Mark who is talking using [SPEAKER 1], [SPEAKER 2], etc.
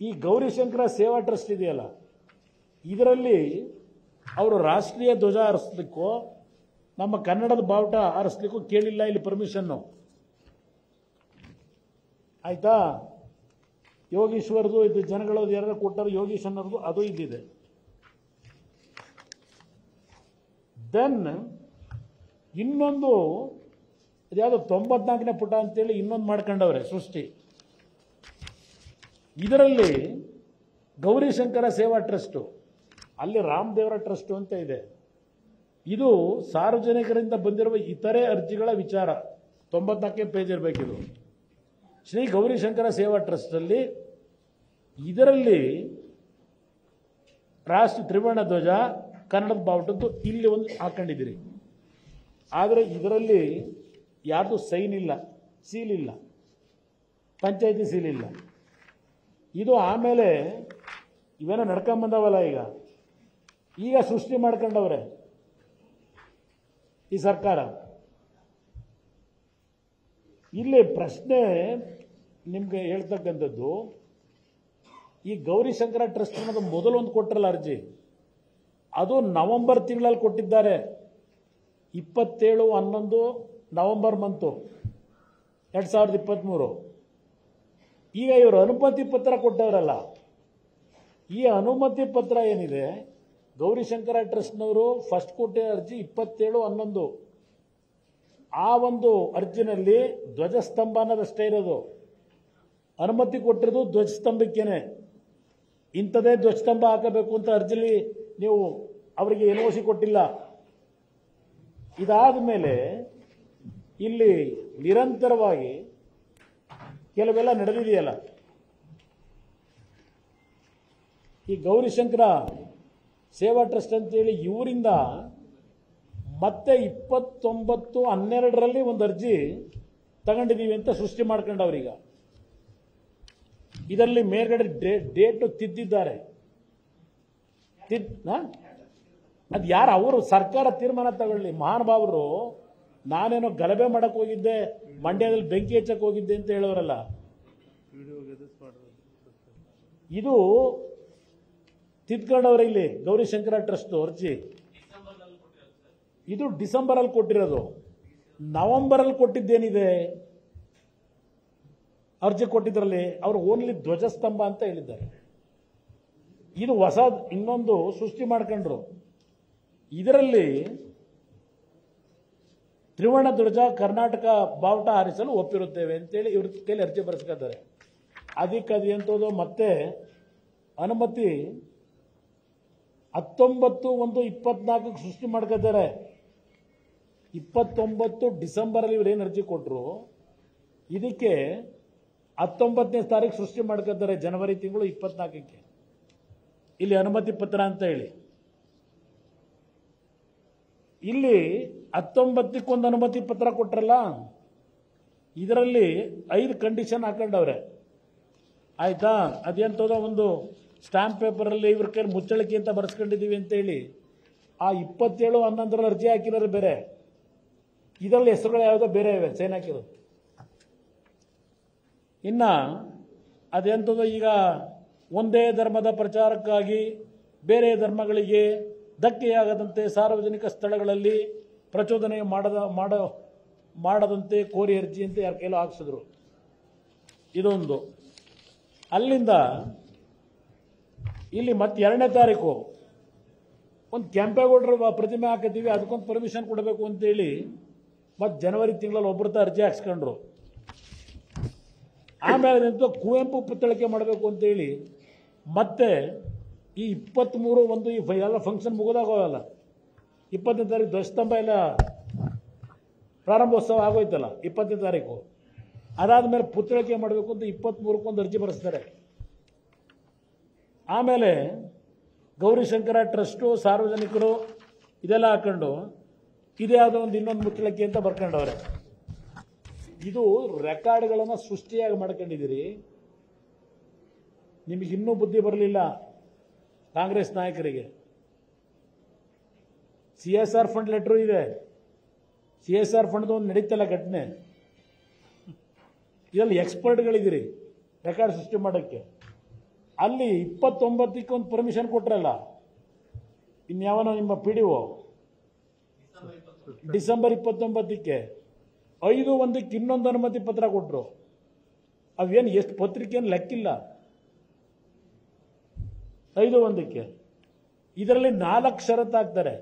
[SPEAKER 1] ಈ ಗೌರಿಶಂಕರ ಸೇವಾ ಟ್ರಸ್ಟ್ ಇದೆಯಲ್ಲ, ಇದರಲ್ಲಿ ಅವರು ರಾಷ್ಟ್ರೀಯ ಧ್ವಜ ಹಾರಿಸ್ಲಿಕ್ಕೂ, ನಮ್ಮ ಕನ್ನಡದ ಬಾವುಟ ಹಾರಿಸ್ಲಿಕ್ಕೂ ಕೇಳಿಲ್ಲ ಇಲ್ಲಿ ಪರ್ಮಿಷನ್ನು ಆಯಿತಾ? ಯೋಗೀಶ್ವರದು, ಇದು ಜನಗಳದ್ದು ಯಾರು ಕೊಟ್ಟರು ಯೋಗೀಶ್ ಅನ್ನೋದು ಅದು ಇದ್ದಿದೆ. ದೆನ್ ಇನ್ನೊಂದು, ಅದ್ಯಾವುದೋ ತೊಂಬತ್ನಾಲ್ಕನೇ ಪುಟ ಅಂತೇಳಿ ಇನ್ನೊಂದು ಮಾಡ್ಕೊಂಡವ್ರೆ ಸೃಷ್ಟಿ. ಇದರಲ್ಲಿ ಗೌರಿಶಂಕರ ಸೇವಾ ಟ್ರಸ್ಟು, ಅಲ್ಲಿ ರಾಮದೇವರ ಟ್ರಸ್ಟು ಅಂತ ಇದೆ. ಇದು ಸಾರ್ವಜನಿಕರಿಂದ ಬಂದಿರುವ ಇತರೆ ಅರ್ಜಿಗಳ ವಿಚಾರ. ತೊಂಬತ್ನಾಲ್ಕನೇ ಪೇಜ್ ಇರಬೇಕಿದು. ಶ್ರೀ ಗೌರಿಶಂಕರ ಸೇವಾ ಟ್ರಸ್ಟಲ್ಲಿ ಇದರಲ್ಲಿ ರಾಷ್ಟ್ರ ತ್ರಿವರ್ಣ ಧ್ವಜ, ಕನ್ನಡದ ಬಾವುಟದ್ದು ಇಲ್ಲಿ ಒಂದು ಹಾಕೊಂಡಿದ್ದೀರಿ. ಆದರೆ ಇದರಲ್ಲಿ ಯಾರ್ದು ಸೈನ್ ಇಲ್ಲ, ಸೀಲ್ ಇಲ್ಲ, ಪಂಚಾಯತಿ ಸೀಲ್ ಇಲ್ಲ. ಇದು ಆಮೇಲೆ ಇವೇನೋ ನಡ್ಕೊಂಬಂದವಲ್ಲ ಈಗ? ಈಗ ಸೃಷ್ಟಿ ಮಾಡ್ಕೊಂಡವ್ರೆ. ಈ ಸರ್ಕಾರ. ಇಲ್ಲಿ ಪ್ರಶ್ನೆ ನಿಮಗೆ ಹೇಳ್ತಕ್ಕಂಥದ್ದು, ಈ ಗೌರಿಶಂಕರ ಟ್ರಸ್ಟ್ ಅನ್ನೋದು ಮೊದಲೊಂದು ಕೊಟ್ಟರಲ್ಲ ಅರ್ಜಿ? ಅದು ನವೆಂಬರ್ ತಿಂಗಳಲ್ಲಿ ಕೊಟ್ಟಿದ್ದಾರೆ. ಇಪ್ಪತ್ತೇಳು, ಹನ್ನೊಂದು, ನವೆಂಬರ್ ಮಂತು. ಎರಡು ಸಾವಿರದ ಇಪ್ಪತ್ತ್ಮೂರು ಈಗ ಇವರು ಅನುಮತಿ ಪತ್ರ ಕೊಟ್ಟವರಲ್ಲ. ಈ ಅನುಮತಿ ಪತ್ರ ಏನಿದೆ? ಗೌರಿಶಂಕರ ಟ್ರಸ್ಟ್ನವರು ಫಸ್ಟ್ ಕೊಟ್ಟ ಅರ್ಜಿ ಇಪ್ಪತ್ತೇಳು ಹನ್ನೊಂದು. ಆ ಒಂದು ಅರ್ಜಿನಲ್ಲಿ ಧ್ವಜಸ್ತಂಭ ಅನ್ನೋದಷ್ಟೇ ಇರೋದು. ಅನುಮತಿ ಕೊಟ್ಟಿರೋದು ಧ್ವಜಸ್ತಂಭಕ್ಕೇನೆ. ಇಂಥದೇ ಧ್ವಜಸ್ತಂಭ ಹಾಕಬೇಕು ಅಂತ ಅರ್ಜಿಲಿ ನೀವು ಅವರಿಗೆ ಎನ್ ಒ ಸಿ ಕೊಟ್ಟಿಲ್ಲ. ಇದಾದ ಮೇಲೆ ಇಲ್ಲಿ ನಿರಂತರವಾಗಿ ಕೆಲವೆಲ್ಲ ನಡೆದಿದೆಯಲ್ಲ? ಈ ಗೌರಿಶಂಕರ ಸೇವಾ ಟ್ರಸ್ಟ್ ಅಂತೇಳಿ ಇವರಿಂದ ಮತ್ತೆ ಇಪ್ಪತ್ತೊಂಬತ್ತು, ಹನ್ನೆರಡರಲ್ಲಿ ಒಂದು ಅರ್ಜಿ ತಗೊಂಡಿದ್ದೀವಿ ಅಂತ ಸೃಷ್ಟಿ ಮಾಡ್ಕೊಂಡವ್ರೀಗ. ಇದರಲ್ಲಿ ಮೇಲ್ಗಡೆ ಡೇ- ಡೇಟು ತಿದ್ದಿದ್ದಾರೆ. ತಿದ್ ಅದು ಯಾರು ಅವರು ಸರ್ಕಾರ ತೀರ್ಮಾನ ತಗೊಳ್ಳಿ. ಮಹಾನುಭಾವರು ನಾನೇನೋ ಗಲಭೆ ಮಾಡಕ್ ಹೋಗಿದ್ದೆ, ಮಂಡ್ಯದಲ್ಲಿ ಬೆಂಕಿ ಹೆಚ್ಚಕ್ಕೆ ಹೋಗಿದ್ದೆ ಅಂತ ಹೇಳೋರಲ್ಲ. ಇದು ತಿದ್ಕೊಂಡವ್ರೆ ಇಲ್ಲಿ, ಗೌರಿಶಂಕರ ಟ್ರಸ್ಟ್ ಅರ್ಜಿ. ಇದು ಡಿಸೆಂಬರ್ ಅಲ್ಲಿ ಕೊಟ್ಟಿರೋದು. ನವೆಂಬರ್ ಅಲ್ಲಿ ಕೊಟ್ಟಿದ್ದೇನಿದೆ? ಅರ್ಜಿ ಕೊಟ್ಟಿದ್ರಲ್ಲಿ, ಅವರು ಓನ್ಲಿ ಧ್ವಜಸ್ತಂಭ ಅಂತ ಹೇಳಿದ್ದಾರೆ. ಇದು ಹೊಸ ಇನ್ನೊಂದು ಸೃಷ್ಟಿ ಮಾಡ್ಕೊಂಡ್ರು. ಇದರಲ್ಲಿ ತ್ರಿವರ್ಣ ಧ್ವಜ ಕರ್ನಾಟಕ ಬಾವುಟ ಹಾರಿಸಲು ಒಪ್ಪಿರುತ್ತೇವೆ ಅಂತೇಳಿ ಇವ್ರ ಕೈಲಿ ಅರ್ಜಿ ಬರೆಸ್ಕೊತಾರೆ ಅದಕ್ಕೆ ಅದು ಮತ್ತೆ ಅನುಮತಿ ಹತ್ತೊಂಬತ್ತು ಒಂದು ಇಪ್ಪತ್ನಾಲ್ಕಕ್ಕೆ ಸೃಷ್ಟಿ ಮಾಡ್ಕೋತಾರೆ ಇಪ್ಪತ್ತೊಂಬತ್ತು ಡಿಸೆಂಬರಲ್ಲಿ ಇವ್ರು ಏನು ಅರ್ಜಿ ಕೊಟ್ಟರು ಇದಕ್ಕೆ ಹತ್ತೊಂಬತ್ತನೇ ತಾರೀಕು ಸೃಷ್ಟಿ ಮಾಡ್ಕೋತಾರೆ ಜನವರಿ ತಿಂಗಳು ಇಪ್ಪತ್ನಾಲ್ಕಕ್ಕೆ. ಇಲ್ಲಿ ಅನುಮತಿ ಪತ್ರ ಅಂತ ಹೇಳಿ. ಇಲ್ಲಿ ಹತ್ತೊಂಬತ್ತಕ್ಕೊಂದು ಅನುಮತಿ ಪತ್ರ ಕೊಟ್ರಲ್ಲ? ಇದರಲ್ಲಿ ಐದು ಕಂಡೀಷನ್ ಹಾಕೊಂಡವ್ರೆ. ಆಯ್ತಾ? ಅದೆಂತದೋ ಒಂದು ಸ್ಟಾಂಪ್ ಪೇಪರಲ್ಲಿ ಇವ್ರ ಕೈ ಮುಚ್ಚಳಿಕೆ ಅಂತ ಬರೆಸ್ಕೊಂಡಿದ್ದೀವಿ ಅಂತೇಳಿ ಆ ಇಪ್ಪತ್ತೇಳು ಹನ್ನೊಂದರಲ್ಲಿ ಅರ್ಜಿ ಹಾಕಿರೋರು ಬೇರೆ. ಇದರಲ್ಲಿ ಹೆಸರುಗಳು ಯಾವುದೋ ಬೇರೆ ಇವೆ ಸೈನ್ ಹಾಕಿರೋದು. ಇನ್ನು ಅದೆಂಥದ್ದು ಈಗ ಒಂದೇ ಧರ್ಮದ ಪ್ರಚಾರಕ್ಕಾಗಿ ಬೇರೆ ಧರ್ಮಗಳಿಗೆ ಧಕ್ಕೆಯಾಗದಂತೆ ಸಾರ್ವಜನಿಕ ಸ್ಥಳಗಳಲ್ಲಿ ಪ್ರಚೋದನೆ ಮಾಡದ, ಮಾಡೋ, ಮಾಡದಂತೆ ಕೋರಿ ಅರ್ಜಿ ಅಂತ ಯಾರ ಕೈಲೂ ಹಾಕ್ಸಿದ್ರು. ಇದೊಂದು. ಅಲ್ಲಿಂದ ಇಲ್ಲಿ ಮತ್ತೆ ಎರಡನೇ ತಾರೀಕು ಒಂದು ಕೆಂಪೇಗೌಡರ ಪ್ರತಿಮೆ ಹಾಕಿದ್ದೀವಿ, ಅದಕ್ಕೊಂದು ಪರ್ಮಿಷನ್ ಕೊಡಬೇಕು ಅಂತೇಳಿ ಮತ್ತು ಜನವರಿ ತಿಂಗಳಲ್ಲಿ ಒಬ್ಬರು ಅರ್ಜಿ ಹಾಕ್ಸ್ಕೊಂಡ್ರು. ಆಮೇಲೆ ನಿಂತು ಕುವೆಂಪು ಪುತ್ತಳಿಕೆ ಮಾಡಬೇಕು ಅಂತೇಳಿ ಮತ್ತೆ ಈ ಇಪ್ಪತ್ತ್ಮೂರು ಒಂದು ಈ ಎಲ್ಲ ಫಂಕ್ಷನ್ ಮುಗಿದಾಗೋಲ್ಲ ಇಪ್ಪತ್ತನೇ ತಾರೀಕು ಧ್ವಜಸ್ತಂಭ ಎಲ್ಲ ಪ್ರಾರಂಭೋತ್ಸವ ಆಗೋಯ್ತಲ್ಲ, ಇಪ್ಪತ್ತನೇ ತಾರೀಕು. ಅದಾದಮೇಲೆ ಪುತ್ರಿಕೆ ಮಾಡಬೇಕು ಅಂತ ಇಪ್ಪತ್ತ್ಮೂರಕ್ಕೊಂದು ಅರ್ಜಿ ಬರೆಸ್ತಾರೆ. ಆಮೇಲೆ ಗೌರಿಶಂಕರ ಟ್ರಸ್ಟು, ಸಾರ್ವಜನಿಕರು ಇದೆಲ್ಲ ಹಾಕೊಂಡು ಇದೇ ಆದ ಒಂದು ಇನ್ನೊಂದು ಮುಚ್ಚಳಿಕೆ ಅಂತ ಬರ್ಕೊಂಡವ್ರೆ. ಇದು ರೆಕಾರ್ಡ್ಗಳನ್ನು ಸೃಷ್ಟಿಯಾಗಿ ಮಾಡ್ಕೊಂಡಿದ್ದೀರಿ. ನಿಮಗೆ ಇನ್ನೂ ಬುದ್ಧಿ ಬರಲಿಲ್ಲ ಕಾಂಗ್ರೆಸ್ ನಾಯಕರಿಗೆ. C S R fund letter ಇದೆ. ಸಿ ಎಸ್ ಆರ್ ಫಂಡ್ದು ಒಂದು ನಡೀತಲ್ಲ ಘಟನೆ. ಇದರಲ್ಲಿ ಎಕ್ಸ್ಪರ್ಟ್ಗಳಿದ್ದೀರಿ ರೆಕಾರ್ಡ್ ಸೃಷ್ಟಿ ಮಾಡೋಕ್ಕೆ. ಅಲ್ಲಿ ಇಪ್ಪತ್ತೊಂಬತ್ತಕ್ಕೆ ಒಂದು ಪರ್ಮಿಷನ್ ಕೊಟ್ಟರಲ್ಲ ಇನ್ಯಾವನೋ ನಿಮ್ಮ ಪಿ ಡಿ ಒ ಡಿಸೆಂಬರ್ ಇಪ್ಪತ್ತೊಂಬತ್ತಕ್ಕೆ. ಐದು ಒಂದಕ್ಕೆ ಇನ್ನೊಂದು ಅನುಮತಿ ಪತ್ರ ಕೊಟ್ಟರು ಅವೇನು ಎಷ್ಟು ಪತ್ರಿಕೆಯನ್ನು ಲೆಕ್ಕಿಲ್ಲ. ಐದು ಒಂದಕ್ಕೆ. ಇದರಲ್ಲಿ ನಾಲ್ಕು ಷರತ್ತಾಗ್ತಾರೆ.